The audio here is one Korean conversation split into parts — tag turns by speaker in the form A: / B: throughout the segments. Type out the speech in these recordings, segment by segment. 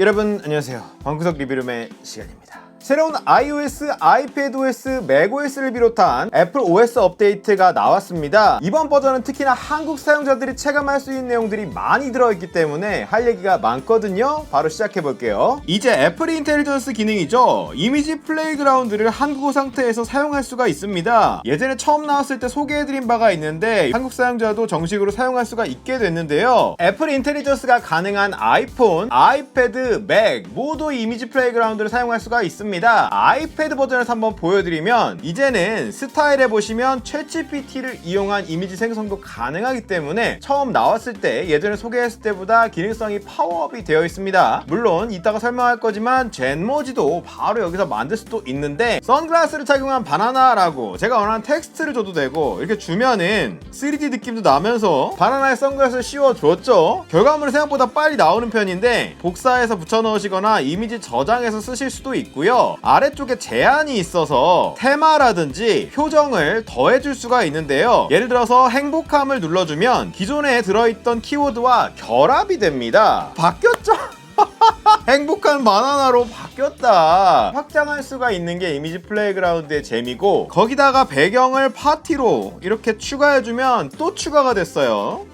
A: 여러분 안녕하세요. 방구석 리뷰룸의 시간입니다. 새로운 iOS, iPadOS, macOS를 비롯한 애플 OS 업데이트가 나왔습니다. 이번 버전은 특히나 한국 사용자들이 체감할 수 있는 내용들이 많이 들어있기 때문에 할 얘기가 많거든요. 바로 시작해 볼게요. 이제 애플 인텔리전스 기능이죠. 이미지 플레이그라운드를 한국어 상태에서 사용할 수가 있습니다. 예전에 처음 나왔을 때 소개해드린 바가 있는데 한국 사용자도 정식으로 사용할 수가 있게 됐는데요. 애플 인텔리전스가 가능한 아이폰, 아이패드, 맥 모두 이미지 플레이그라운드를 사용할 수가 있습니다. 아이패드 버전에서 한번 보여드리면 이제는 스타일에 보시면 챗GPT를 이용한 이미지 생성도 가능하기 때문에 처음 나왔을 때 예전에 소개했을 때보다 기능성이 파워업이 되어 있습니다. 물론 이따가 설명할 거지만 젠모지도 바로 여기서 만들 수도 있는데 선글라스를 착용한 바나나라고 제가 원하는 텍스트를 줘도 되고 이렇게 주면은 3D 느낌도 나면서 바나나에 선글라스를 씌워줬죠. 결과물은 생각보다 빨리 나오는 편인데 복사해서 붙여 넣으시거나 이미지 저장해서 쓰실 수도 있고요. 아래쪽에 제한이 있어서 테마라든지 표정을 더해줄 수가 있는데요. 예를 들어서 행복함을 눌러주면 기존에 들어있던 키워드와 결합이 됩니다. 바뀌었죠? 행복한 바나나로 바뀌었다. 확장할 수가 있는 게 이미지 플레이그라운드의 재미고 거기다가 배경을 파티로 이렇게 추가해주면 또 추가가 됐어요.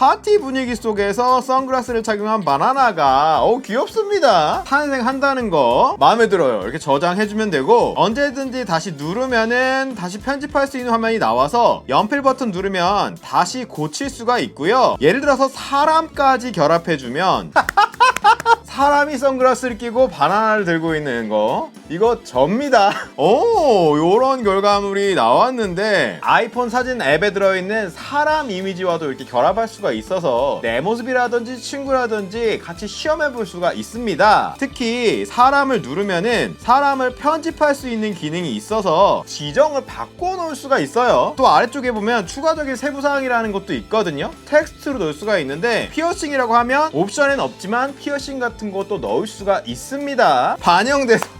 A: 파티 분위기 속에서 선글라스를 착용한 바나나가 어 귀엽습니다. 탄생한다는 거 마음에 들어요. 이렇게 저장해주면 되고 언제든지 다시 누르면은 다시 편집할 수 있는 화면이 나와서 연필 버튼 누르면 다시 고칠 수가 있고요. 예를 들어서 사람까지 결합해주면 사람이 선글라스를 끼고 바나나를 들고 있는 거 이거 접니다. 오 요런 결과물이 나왔는데 아이폰 사진 앱에 들어있는 사람 이미지와도 이렇게 결합할 수가 있어서 내 모습이라든지 친구라든지 같이 시험해 볼 수가 있습니다. 특히 사람을 누르면은 사람을 편집할 수 있는 기능이 있어서 지정을 바꿔 놓을 수가 있어요. 또 아래쪽에 보면 추가적인 세부 사항이라는 것도 있거든요. 텍스트로 넣을 수가 있는데 피어싱이라고 하면 옵션엔 없지만 피어싱 같은 것도 넣을 수가 있습니다. 반영돼서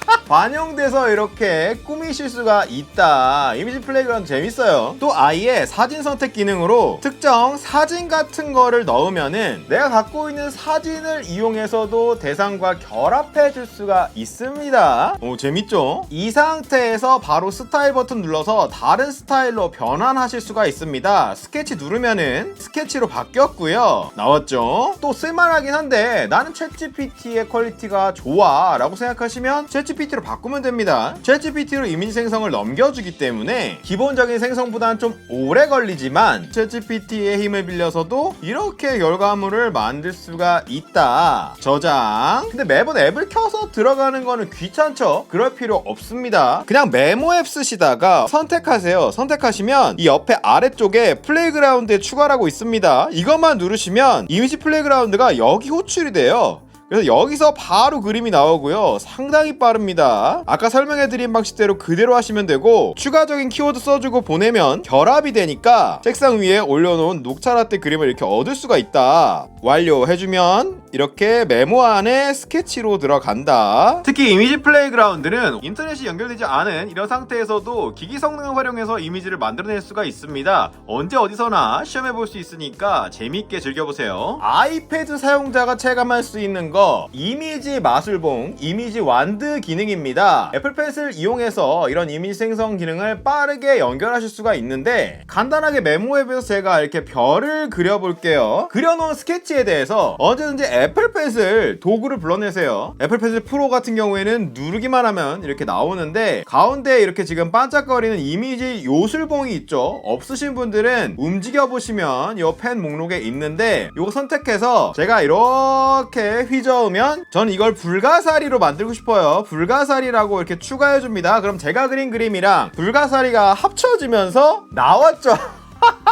A: 반영돼서 이렇게 꾸미실 수가 있다. 이미지 플레이그라운드 재밌어요. 또 아예 사진 선택 기능으로 특정 사진 같은 거를 넣으면은 내가 갖고 있는 사진을 이용해서도 대상과 결합해 줄 수가 있습니다. 오, 재밌죠? 이 상태에서 바로 스타일 버튼 눌러서 다른 스타일로 변환하실 수가 있습니다. 스케치 누르면은 스케치로 바뀌었고요. 나왔죠? 또 쓸만하긴 한데 나는 챗GPT의 퀄리티가 좋아 라고 생각하시면 챗GPT로 바꾸면 됩니다. 챗GPT로 이미지 생성을 넘겨주기 때문에 기본적인 생성보다는 좀 오래 걸리지만 챗GPT의 힘을 빌려서도 이렇게 결과물을 만들 수가 있다. 저장. 근데 매번 앱을 켜서 들어가는 거는 귀찮죠? 그럴 필요 없습니다. 그냥 메모 앱 쓰시다가 선택하세요. 선택하시면 이 옆에 아래쪽에 플레이그라운드에 추가라고 있습니다. 이것만 누르시면 이미지 플레이그라운드가 여기 호출이 돼요. 그래서 여기서 바로 그림이 나오고요. 상당히 빠릅니다. 아까 설명해드린 방식대로 그대로 하시면 되고 추가적인 키워드 써주고 보내면 결합이 되니까 책상 위에 올려놓은 녹차 라떼 그림을 이렇게 얻을 수가 있다. 완료해주면 이렇게 메모 안에 스케치로 들어간다. 특히 이미지 플레이그라운드는 인터넷이 연결되지 않은 이런 상태에서도 기기 성능을 활용해서 이미지를 만들어낼 수가 있습니다. 언제 어디서나 시험해볼 수 있으니까 재밌게 즐겨보세요. 아이패드 사용자가 체감할 수 있는 거 이미지 마술봉, 이미지 완드 기능입니다. 애플 펜슬 이용해서 이런 이미지 생성 기능을 빠르게 연결하실 수가 있는데 간단하게 메모 앱에서 제가 이렇게 별을 그려볼게요. 그려놓은 스케치에 대해서 언제든지 애플 펜슬 도구를 불러내세요. 애플 펜슬 프로 같은 경우에는 누르기만 하면 이렇게 나오는데 가운데 이렇게 지금 반짝거리는 이미지 요술봉이 있죠. 없으신 분들은 움직여 보시면 이 펜 목록에 있는데 이거 선택해서 제가 이렇게 휘저 으면 저는 이걸 불가사리로 만들고 싶어요. 불가사리라고 이렇게 추가해 줍니다. 그럼 제가 그린 그림이랑 불가사리가 합쳐지면서 나왔죠.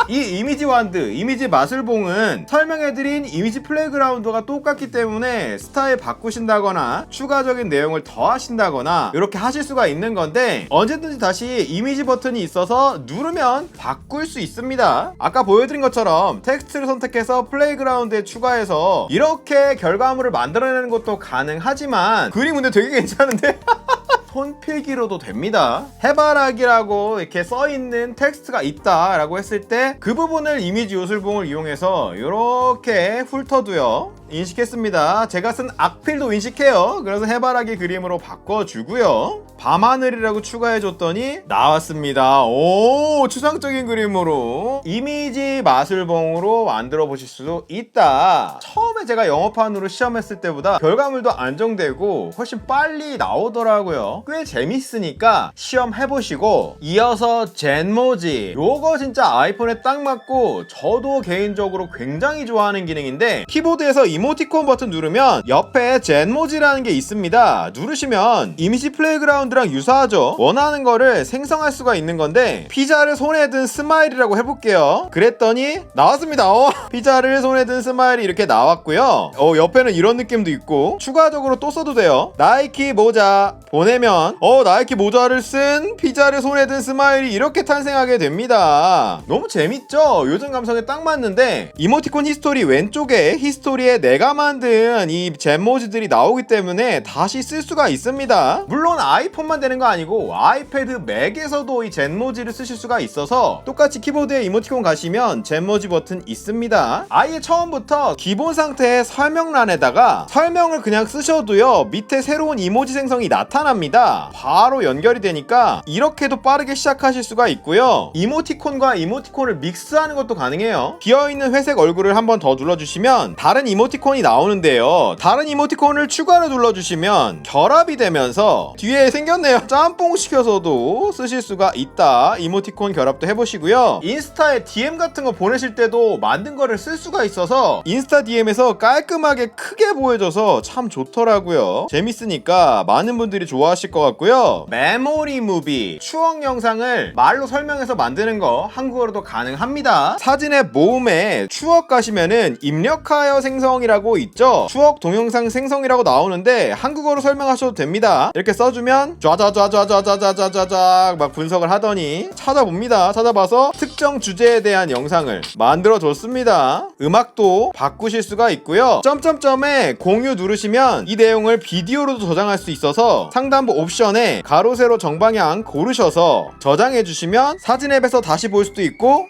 A: 이 이미지 완드, 이미지 마술봉은 설명해드린 이미지 플레이그라운드가 똑같기 때문에 스타일 바꾸신다거나 추가적인 내용을 더하신다거나 이렇게 하실 수가 있는 건데 언제든지 다시 이미지 버튼이 있어서 누르면 바꿀 수 있습니다. 아까 보여드린 것처럼 텍스트를 선택해서 플레이그라운드에 추가해서 이렇게 결과물을 만들어내는 것도 가능하지만 그림 근데 되게 괜찮은데? 손필기로도 됩니다. 해바라기라고 이렇게 써있는 텍스트가 있다 라고 했을 때 그 부분을 이미지 요술봉을 이용해서 이렇게 훑어도요. 인식했습니다. 제가 쓴 악필도 인식해요. 그래서 해바라기 그림으로 바꿔주고요. 밤하늘이라고 추가해줬더니 나왔습니다. 오 추상적인 그림으로 이미지 마술봉으로 만들어 보실 수도 있다. 처음에 제가 영어판으로 시험했을 때보다 결과물도 안정되고 훨씬 빨리 나오더라고 요. 꽤 재밌으니까 시험 해보시고 이어서 젠모지 요거 진짜 아이폰에 딱 맞고 저도 개인적으로 굉장히 좋아하는 기능인데 키보드에서 이모티콘 버튼 누르면 옆에 젠모지라는 게 있습니다. 누르시면 이미지 플레이그라운드랑 유사하죠. 원하는 거를 생성할 수가 있는 건데 피자를 손에 든 스마일이라고 해볼게요. 그랬더니 나왔습니다. 어, 피자를 손에 든 스마일이 이렇게 나왔고요. 어, 옆에는 이런 느낌도 있고 추가적으로 또 써도 돼요. 나이키 모자 보내면 어 나이키 모자를 쓴 피자를 손에 든 스마일이 이렇게 탄생하게 됩니다. 너무 재밌죠? 요즘 감성에 딱 맞는데 이모티콘 히스토리 왼쪽에 히스토리에 내가 만든 이 잼모지들이 나오기 때문에 다시 쓸 수가 있습니다. 물론 아이폰만 되는 거 아니고 아이패드 맥에서도 이 잼모지를 쓰실 수가 있어서 똑같이 키보드에 이모티콘 가시면 잼모지 버튼 있습니다. 아예 처음부터 기본 상태의 설명란에다가 설명을 그냥 쓰셔도요 밑에 새로운 이모지 생성이 나타납니다. 바로 연결이 되니까 이렇게도 빠르게 시작하실 수가 있고요. 이모티콘과 이모티콘을 믹스하는 것도 가능해요. 비어있는 회색 얼굴을 한 번 더 눌러주시면 다른 이모티콘이 나오는데요. 다른 이모티콘을 추가로 눌러주시면 결합이 되면서 뒤에 생겼네요. 짬뽕 시켜서도 쓰실 수가 있다. 이모티콘 결합도 해보시고요. 인스타에 DM 같은 거 보내실 때도 만든 거를 쓸 수가 있어서 인스타 DM에서 깔끔하게 크게 보여져서 참 좋더라고요. 재밌으니까 많은 분들이 좋아하실 것 같고요. 메모리 무비 추억 영상을 말로 설명해서 만드는 거 한국어로도 가능합니다. 사진의 모음에 추억 가시면은 입력하여 생성이라고 있죠. 추억 동영상 생성이라고 나오는데 한국어로 설명하셔도 됩니다. 이렇게 써주면 좌좌좌좌좌좌좌좌좌 막 분석을 하더니 찾아봅니다. 찾아봐서 특정 주제에 대한 영상을 만들어 줬습니다. 음악도 바꾸실 수가 있고요. 점점점에 공유 누르시면 이 내용을 비디오로도 저장할 수 있어서 상단부 옵션에 가로 세로 정방향 고르셔서 저장해 주시면 사진 앱에서 다시 볼 수도 있고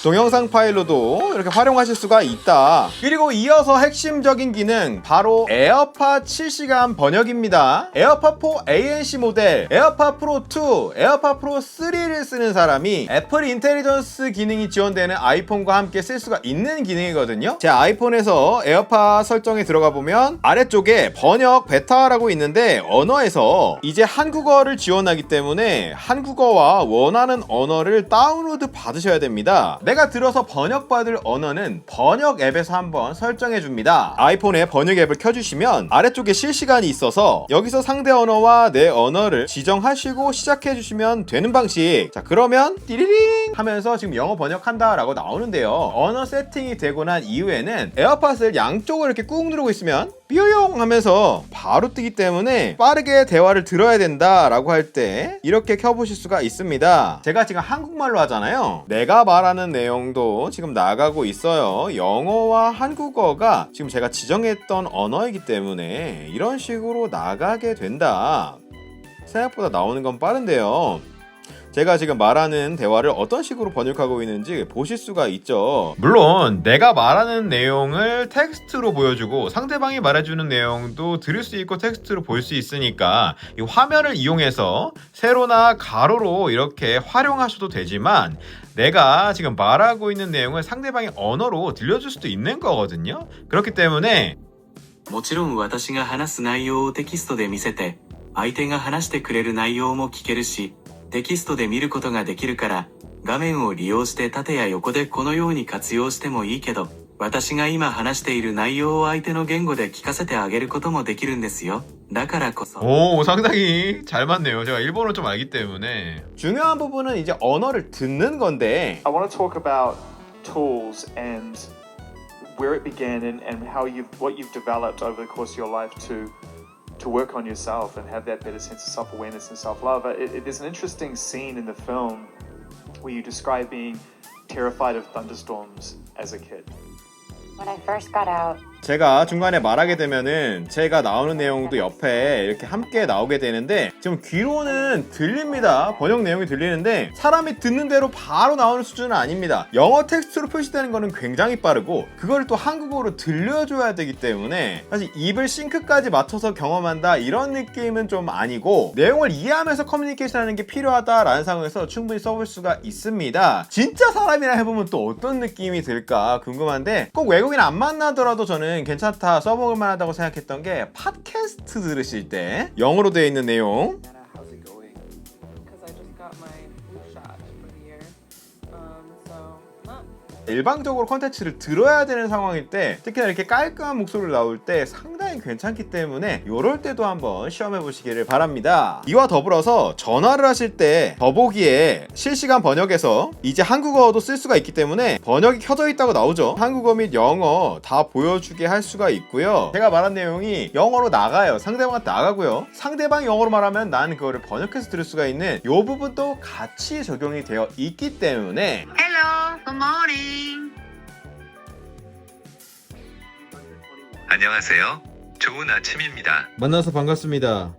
A: 동영상 파일로도 이렇게 활용하실 수가 있다. 그리고 이어서 핵심적인 기능 바로 에어팟 실시간 번역입니다. 에어팟 4 ANC 모델, 에어팟 프로 2, 에어팟 프로 3를 쓰는 사람이 애플 인텔리전스 기능이 지원되는 아이폰과 함께 쓸 수가 있는 기능이거든요. 제 아이폰에서 에어팟 설정에 들어가 보면 아래쪽에 번역 베타라고 있는데 언어에서 이제 한국어를 지원하기 때문에 한국어와 원하는 언어를 다운로드 받으셔야 됩니다. 내가 들어서 번역받을 언어는 번역 앱에서 한번 설정해 줍니다. 아이폰에 번역 앱을 켜주시면 아래쪽에 실시간이 있어서 여기서 상대 언어와 내 언어를 지정하시고 시작해 주시면 되는 방식. 자, 그러면 띠리링 하면서 지금 영어 번역한다 라고 나오는데요. 언어 세팅이 되고 난 이후에는 에어팟을 양쪽을 이렇게 꾹 누르고 있으면 삐용 하면서 바로 뜨기 때문에 빠르게 대화를 들어야 된다라고 할 때 이렇게 켜보실 수가 있습니다. 제가 지금 한국말로 하잖아요. 내가 말하는 내용도 지금 나가고 있어요. 영어와 한국어가 지금 제가 지정했던 언어이기 때문에 이런 식으로 나가게 된다. 생각보다 나오는 건 빠른데요. 제가 지금 말하는 대화를 어떤 식으로 번역하고 있는지 보실 수가 있죠. 물론 내가 말하는 내용을 텍스트로 보여주고 상대방이 말해주는 내용도 들을 수 있고 텍스트로 볼 수 있으니까 이 화면을 이용해서 세로나 가로로 이렇게 활용하셔도 되지만 내가 지금 말하고 있는 내용을 상대방의 언어로 들려줄 수도 있는 거거든요. 그렇기 때문에
B: もちろん私が話す内容をテキストで見せて、相手が話してくれる内容も聞けるし、 テキストで見ることができるから、画面を利用して縦や横でこのように活用してもいいけど、私が今話している内容を相手の言語で聞かせてあげることもできるんですよ。だからこそ。
A: 오 상당히 잘 맞네요. 제가 일본어를 좀 알기 때문에 중요한 부분은 이제 언어를 듣는 건데
C: I want to talk about tools and where it began and, and how you what you've developed over the course of your life to to work on yourself and have that better sense of self awareness and self love. Uh, it, there's an interesting scene in the film where you describe being terrified of thunderstorms as a kid.
D: When I first got out,
A: 제가 중간에 말하게 되면은 제가 나오는 내용도 옆에 이렇게 함께 나오게 되는데 지금 귀로는 들립니다. 번역 내용이 들리는데 사람이 듣는 대로 바로 나오는 수준은 아닙니다. 영어 텍스트로 표시되는 거는 굉장히 빠르고 그걸 또 한국어로 들려줘야 되기 때문에 사실 입을 싱크까지 맞춰서 경험한다 이런 느낌은 좀 아니고 내용을 이해하면서 커뮤니케이션 하는 게 필요하다라는 상황에서 충분히 써볼 수가 있습니다. 진짜 사람이랑 해보면 또 어떤 느낌이 들까 궁금한데 꼭 외국인 안 만나더라도 저는 괜찮다 써먹을 만하다고 생각했던 게 팟캐스트 들으실 때 영어로 되어 있는 내용 일방적으로 컨텐츠를 들어야 되는 상황일 때 특히나 이렇게 깔끔한 목소리를 나올 때 상당히 괜찮기 때문에 이럴 때도 한번 시험해 보시기를 바랍니다. 이와 더불어서 전화를 하실 때 더보기에 실시간 번역에서 이제 한국어도 쓸 수가 있기 때문에 번역이 켜져 있다고 나오죠. 한국어 및 영어 다 보여주게 할 수가 있고요. 제가 말한 내용이 영어로 나가요. 상대방한테 나가고요. 상대방이 영어로 말하면 난 그거를 번역해서 들을 수가 있는 이 부분도 같이 적용이 되어 있기 때문에
E: Hello, good morning.
F: 안녕하세요. 좋은 아침입니다.
A: 만나서 반갑습니다.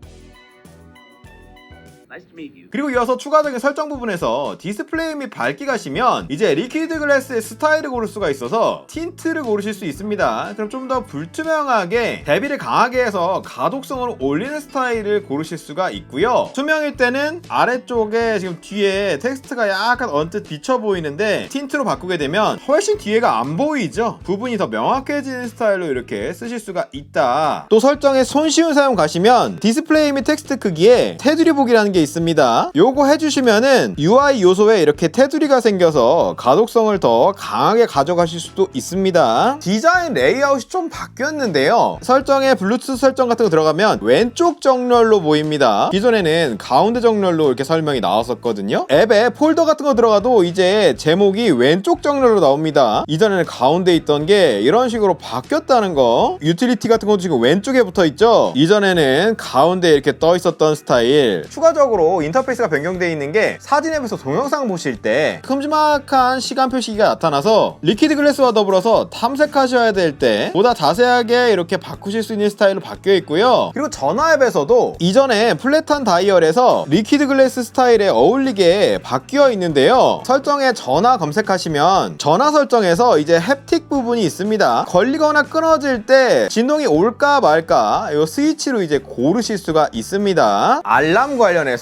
A: 그리고 이어서 추가적인 설정 부분에서 디스플레이 및 밝기 가 시면 이제 리퀴드 글래스의 스타일을 고를 수가 있어서 틴트를 고르실 수 있습니다. 그럼 좀 더 불투명하게 대비를 강하게 해서 가독성을 올리는 스타일을 고르실 수가 있고요. 투명일 때는 아래쪽에 지금 뒤에 텍스트가 약간 언뜻 비쳐 보이는데 틴트로 바꾸게 되면 훨씬 뒤에가 안 보이죠. 부분이 더 명확해지는 스타일로 이렇게 쓰실 수가 있다. 또 설정에 손쉬운 사용 가시면 디스플레이 및 텍스트 크기에 테두리 보기라는 게 있 습니다. 요거 해주시면은 UI 요소에 이렇게 테두리가 생겨서 가독성을 더 강하게 가져가실 수도 있습니다. 디자인 레이아웃이 좀 바뀌었는데요. 설정에 블루투스 설정 같은 거 들어가면 왼쪽 정렬로 보입니다. 기존에는 가운데 정렬로 이렇게 설명이 나왔었거든요. 앱에 폴더 같은 거 들어가도 이제 제목이 왼쪽 정렬로 나옵니다. 이전에는 가운데 있던 게 이런 식으로 바뀌었다는 거. 유틸리티 같은 것도 지금 왼쪽에 붙어 있죠. 이전에는 가운데 이렇게 떠 있었던 스타일. 추가적으로 인터페이스가 변경되어 있는 게 사진 앱에서 동영상 보실 때 큼지막한 시간 표시기가 나타나서 리퀴드 글래스와 더불어서 탐색하셔야 될 때 보다 자세하게 이렇게 바꾸실 수 있는 스타일로 바뀌어 있고요. 그리고 전화 앱에서도 이전에 플랫한 다이얼에서 리퀴드 글래스 스타일에 어울리게 바뀌어 있는데요. 설정에 전화 검색하시면 전화 설정에서 이제 햅틱 부분이 있습니다. 걸리거나 끊어질 때 진동이 올까 말까 이 스위치로 이제 고르실 수가 있습니다. 알람 관련해서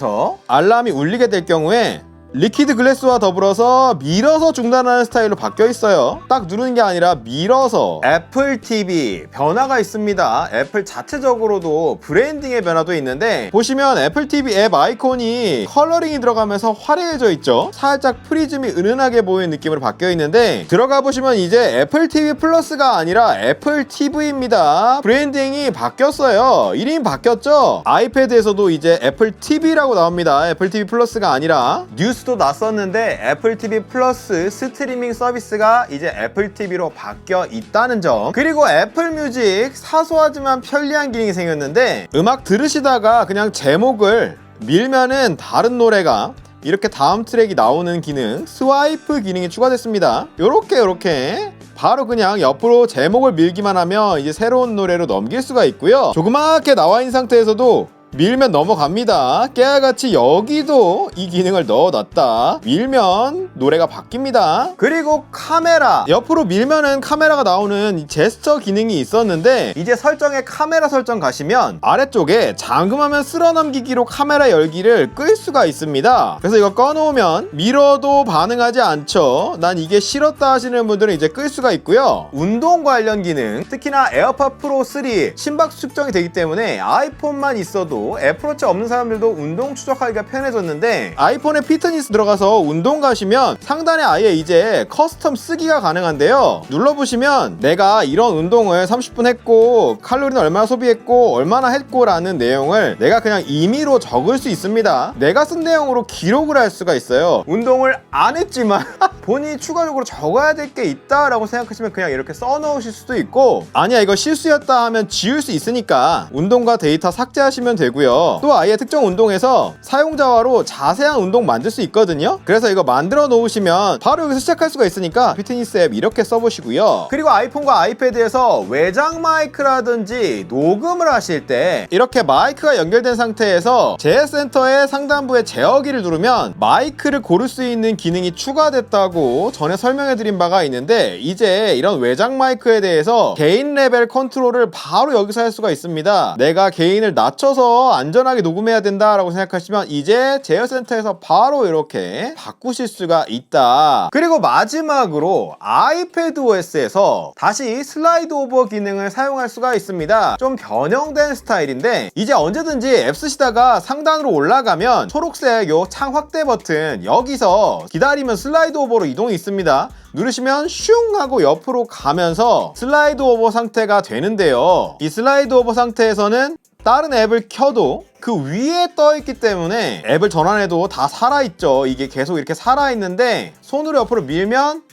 A: 알람이 울리게 될 경우에 리퀴드 글래스와 더불어서 밀어서 중단하는 스타일로 바뀌어 있어요. 딱 누르는 게 아니라 밀어서 애플 TV 변화가 있습니다. 애플 자체적으로도 브랜딩의 변화도 있는데 보시면 애플 TV 앱 아이콘이 컬러링이 들어가면서 화려해져 있죠. 살짝 프리즘이 은은하게 보이는 느낌으로 바뀌어 있는데 들어가 보시면 이제 애플 TV 플러스가 아니라 애플 TV입니다. 브랜딩이 바뀌었어요. 이름이 바뀌었죠. 아이패드에서도 이제 애플 TV라고 나옵니다. 애플 TV 플러스가 아니라 뉴스 도 났었는데 애플 TV 플러스 스트리밍 서비스가 이제 애플 TV로 바뀌어 있다는 점. 그리고 애플 뮤직 사소하지만 편리한 기능이 생겼는데 음악 들으시다가 그냥 제목을 밀면은 다른 노래가 이렇게 다음 트랙이 나오는 기능 스와이프 기능이 추가됐습니다. 요렇게 요렇게 바로 그냥 옆으로 제목을 밀기만 하면 이제 새로운 노래로 넘길 수가 있고요. 조그맣게 나와 있는 상태에서도 밀면 넘어갑니다. 깨알같이 여기도 이 기능을 넣어놨다. 밀면 노래가 바뀝니다. 그리고 카메라. 옆으로 밀면은 카메라가 나오는 이 제스처 기능이 있었는데 이제 설정에 카메라 설정 가시면 아래쪽에 잠금하면 쓸어넘기기로 카메라 열기를 끌 수가 있습니다. 그래서 이거 꺼놓으면 밀어도 반응하지 않죠. 난 이게 싫었다 하시는 분들은 이제 끌 수가 있고요. 운동 관련 기능, 특히나 에어팟 프로 3 심박수 측정이 되기 때문에 아이폰만 있어도 애플워치 없는 사람들도 운동 추적하기가 편해졌는데 아이폰에 피트니스 들어가서 운동 가시면 상단에 아예 이제 커스텀 쓰기가 가능한데요. 눌러보시면 내가 이런 운동을 30분 했고 칼로리는 얼마나 소비했고 얼마나 했고라는 내용을 내가 그냥 임의로 적을 수 있습니다. 내가 쓴 내용으로 기록을 할 수가 있어요. 운동을 안 했지만 본인이 추가적으로 적어야 될 게 있다라고 생각하시면 그냥 이렇게 써놓으실 수도 있고 아니야 이거 실수였다 하면 지울 수 있으니까 운동과 데이터 삭제하시면 되고요. 또 아예 특정 운동에서 사용자화로 자세한 운동 만들 수 있거든요. 그래서 이거 만들어 놓으시면 바로 여기서 시작할 수가 있으니까 피트니스 앱 이렇게 써보시고요. 그리고 아이폰과 아이패드에서 외장 마이크라든지 녹음을 하실 때 이렇게 마이크가 연결된 상태에서 제어센터의 상단부에 제어기를 누르면 마이크를 고를 수 있는 기능이 추가됐다고 전에 설명해드린 바가 있는데 이제 이런 외장 마이크에 대해서 개인 레벨 컨트롤을 바로 여기서 할 수가 있습니다. 내가 개인을 낮춰서 안전하게 녹음해야 된다라고 생각하시면 이제 제어센터에서 바로 이렇게 바꾸실 수가 있다. 그리고 마지막으로 아이패드 OS에서 다시 슬라이드 오버 기능을 사용할 수가 있습니다. 좀 변형된 스타일인데 이제 언제든지 앱 쓰시다가 상단으로 올라가면 초록색 요 창 확대 버튼 여기서 기다리면 슬라이드 오버로 이동이 있습니다. 누르시면 슝 하고 옆으로 가면서 슬라이드 오버 상태가 되는데요. 이 슬라이드 오버 상태에서는 다른 앱을 켜도 그 위에 떠 있기 때문에 앱을 전환해도 다 살아있죠. 이게 계속 이렇게 살아있는데 손으로 옆으로 밀면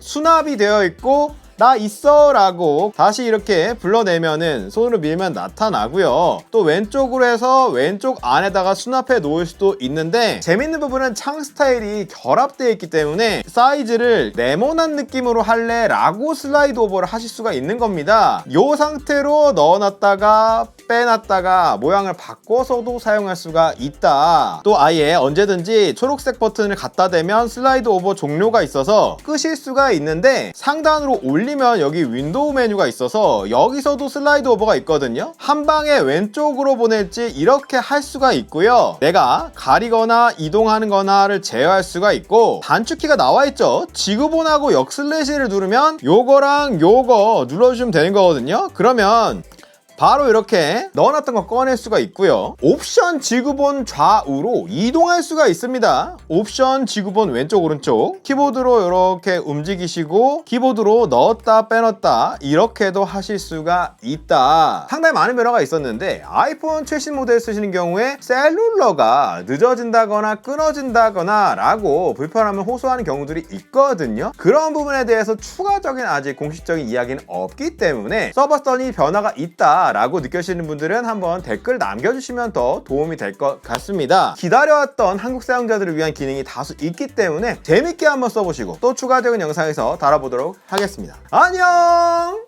A: 수납이 되어 있고 나 있어 라고 다시 이렇게 불러내면은 손으로 밀면 나타나고요 또 왼쪽으로 해서 왼쪽 안에다가 수납해 놓을 수도 있는데 재밌는 부분은 창 스타일이 결합되어 있기 때문에 사이즈를 네모난 느낌으로 할래 라고 슬라이드 오버를 하실 수가 있는 겁니다 이 상태로 넣어놨다가 빼놨다가 모양을 바꿔서도 사용할 수가 있다. 또 아예 언제든지 초록색 버튼을 갖다 대면 슬라이드 오버 종료가 있어서 끄실 수가 있는데 상단으로 올리면 여기 윈도우 메뉴가 있어서 여기서도 슬라이드 오버가 있거든요. 한 방에 왼쪽으로 보낼지 이렇게 할 수가 있고요. 내가 가리거나 이동하는 거나를 제어할 수가 있고 단축키가 나와 있죠. 지구본하고 역슬래시를 누르면 요거랑 요거 눌러주시면 되는 거거든요. 그러면 바로 이렇게 넣어놨던 거 꺼낼 수가 있고요. 옵션 지구본 좌우로 이동할 수가 있습니다. 옵션 지구본 왼쪽 오른쪽 키보드로 이렇게 움직이시고 키보드로 넣었다 빼놨다 이렇게도 하실 수가 있다. 상당히 많은 변화가 있었는데 아이폰 최신 모델 쓰시는 경우에 셀룰러가 늦어진다거나 끊어진다거나 라고 불편함을 호소하는 경우들이 있거든요. 그런 부분에 대해서 추가적인 아직 공식적인 이야기는 없기 때문에 서버선이 변화가 있다 라고 느껴지는 분들은 한번 댓글 남겨주시면 더 도움이 될 것 같습니다. 기다려왔던 한국 사용자들을 위한 기능이 다수 있기 때문에 재밌게 한번 써보시고 또 추가적인 영상에서 다뤄보도록 하겠습니다. 안녕!